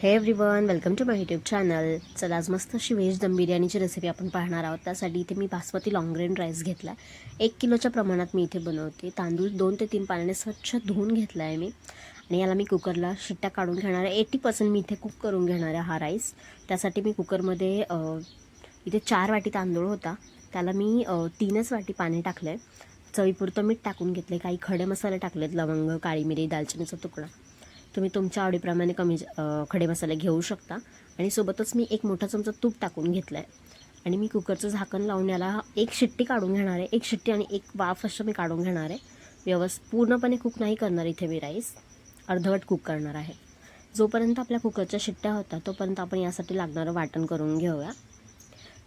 Hey everyone welcome to my YouTube channel चला आज मस्त अशी व्हेज दम बिर्याणीची रेसिपी आपण पाहणार आहोत. त्यासाठी इथे मी बासमती लॉंग ग्रेन राईस घेतला. एक किलोच्या प्रमाणात मी इथे बनवते. तांदूळ दोन ते तीन पाण्याने स्वच्छ धुवून घेतला आहे मी. आणि याला मी कुकरला शिट्ट्या काढून घेणार आहे. एटी पर्सेंट मी इथे कुक करून घेणार आहे हा राईस त्यासाठी मी कुकरमध्ये इथे चार वाटी तांदूळ होता. त्याला मी तीनच वाटी पाणी टाकलं आहे चवीपुरतं मीठ टाकून घेतले काही खडे मसाले टाकलेत लवंग काळी मिरी दालचिनीचा तुकडा. तुम्ही तुमच्या आवडीप्रमाणे कमी खडे मसाले घेऊ शकता. आणि सोबतच मी एक मोठा चमचा तूप टाकून घेतलं आहे आणि मी कुकरचं झाकण लावून याला एक शिट्टी काढून घेणार आहे. एक शिट्टी आणि एक वाफ असं मी काढून घेणार आहे. व्यवस्थ पूर्णपणे कुक नाही करणार इथे मी राईस अर्धवट कुक करणार आहे. जोपर्यंत आपल्या कुकरच्या शिट्ट्या होतात तोपर्यंत आपण यासाठी लागणारं वाटण करून घेऊया.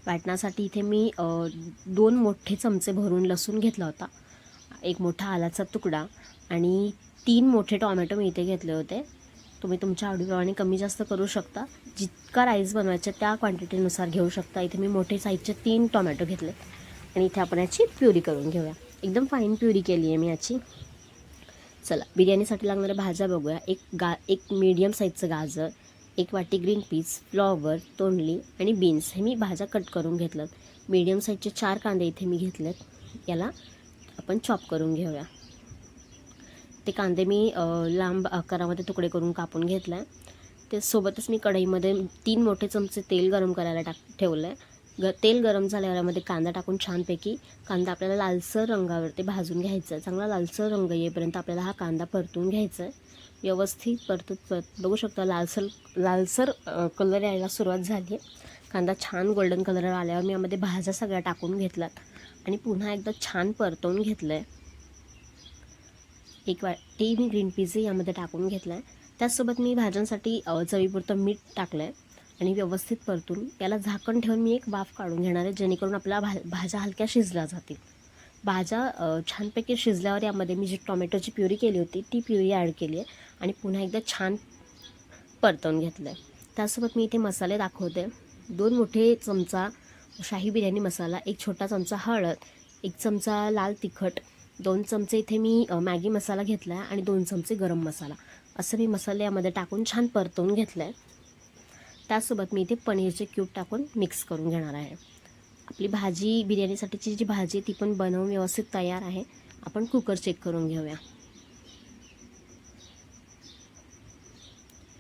वाटण्यासाठी इथे मी दोन मोठे चमचे भरून लसूण घेतला होता. एक मोठा आलाचा तुकडा आणि तीन मोठे टॉमॅटो मी इथे घेतले होते. तुम्ही तुमच्या आवडीप्रमाणे कमी जास्त करू शकता. जितका राईस बनवायचा त्या क्वांटिटीनुसार घेऊ शकता. इथे मी मोठे साईजचे तीन टॉमॅटो घेतले आणि इथे आपण याची प्युरी करून घेऊया. एकदम फाईन प्युरी केली आहे मी याची. चला बिर्याणीसाठी लागणाऱ्या भाज्या बघूया. एक गा एक मीडियम साईजचं गाजर एक वाटी ग्रीन पीस फ्लॉवर तोंडली आणि बीन्स हे मी भाज्या कट करून घेतलं मीडियम साईजचे चार कांदे इथे मी घेतलेत. याला आपण चॉप करून घेऊया. ते कांदे मी लांब आकारामध्ये तुकडे करून कापून घेतलं आहे ते सोबतच मी कढईमध्ये तीन मोठे चमचे तेल गरम करायला टाक ठेवलं आहे ग तेल गरम झाल्यावर यामध्ये कांदा टाकून छानपैकी कांदा आपल्याला लालसर रंगावरती भाजून घ्यायचा आहे. चांगला लालसर रंग येईपर्यंत आपल्याला हा कांदा परतून घ्यायचा आहे. व्यवस्थित परतून परत बघू शकता लालसर लालसर कलर यायला सुरुवात झाली आहे. कांदा छान गोल्डन कलर आल्यावर मी यामध्ये भाज्या सगळ्या टाकून घेतल्यात. आणि पुन्हा एकदा छान परतवून घेतलं आहे एक वाटी मी ग्रीन पीसही यामध्ये टाकून घेतला आहे त्याचसोबत मी भाज्यांसाठी चवीपुरतं मीठ टाकलं आहे आणि व्यवस्थित परतून याला झाकण ठेवून मी एक वाफ काढून घेणार आहे जेणेकरून आपल्या भा भाज्या हलक्या शिजल्या जातील. भाज्या छानपैकी शिजल्यावर यामध्ये मी जी टोमॅटोची प्युरी केली होती ती प्युरी ॲड केली आहे आणि पुन्हा एकदा छान परतवून घेतलं आहे त्यासोबत मी इथे मसाले दाखवते. दोन मोठे चमचा शाही बिर्याणी मसाला एक छोटा चमचा हळद एक चमचा लाल तिखट दोन चमचे इथे मी मॅगी मसाला घेतला आहे आणि दोन चमचे गरम मसाला. असं मी मसाले यामध्ये टाकून छान परतवून घेतलं आहे त्यासोबत मी इथे पनीरचे क्यूब टाकून मिक्स करून घेणार आहे. आपली भाजी बिर्याणीसाठीची जी भाजी आहे ती पण बनवून व्यवस्थित तयार आहे. आपण कुकर चेक करून घेऊया.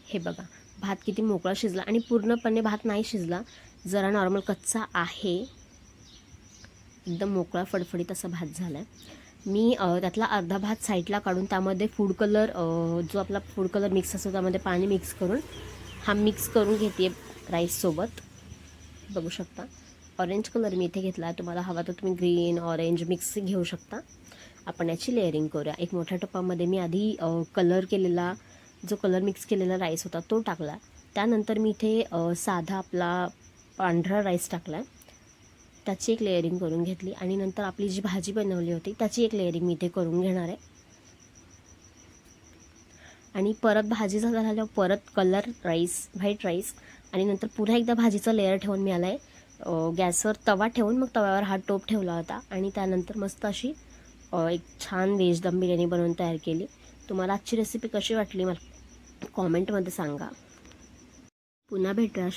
हे बघा भात किती मोकळा शिजला आणि पूर्णपणे भात नाही शिजला जरा नॉर्मल कच्चा आहे. एकदम मोकळा फडफडीत असा भात झाला आहे मी त्यातला अर्धा भात साईडला काढून त्यामध्ये फूड कलर जो आपला फूड कलर मिक्स असतो त्यामध्ये पाणी मिक्स करून हा मिक्स करून घेते राईससोबत बघू शकता. ऑरेंज कलर मी इथे घेतला आहे तुम्हाला हवा तर तुम्ही ग्रीन ऑरेंज मिक्स घेऊ शकता. आपण याची लेअरिंग करूया. एक मोठ्या टप्पामध्ये मी आधी कलर केलेला जो कलर मिक्स केलेला राईस होता तो टाकला त्यानंतर मी इथे साधा आपला पांढरा राईस टाकला आहे त्याची एक लेअरिंग करून घेतली आणि नंतर आपली जी भाजी बनवली होती त्याची एक लेअरिंग मी इथे करून घेणार आहे. आणि परत भाजी झाला झाल्यावर परत कलर राईस व्हाईट राईस आणि नंतर पुन्हा एकदा भाजीचा लेअर ठेवून मी आला आहे गॅसवर तवा ठेवून मग तव्यावर हा टोप ठेवला होता आणि त्यानंतर मस्त अशी एक छान व्हेज दम बिर्याणी बनवून तयार केली. तुम्हाला आजची रेसिपी कशी वाटली मला कॉमेंटमध्ये सांगा. पुन्हा भेटूया.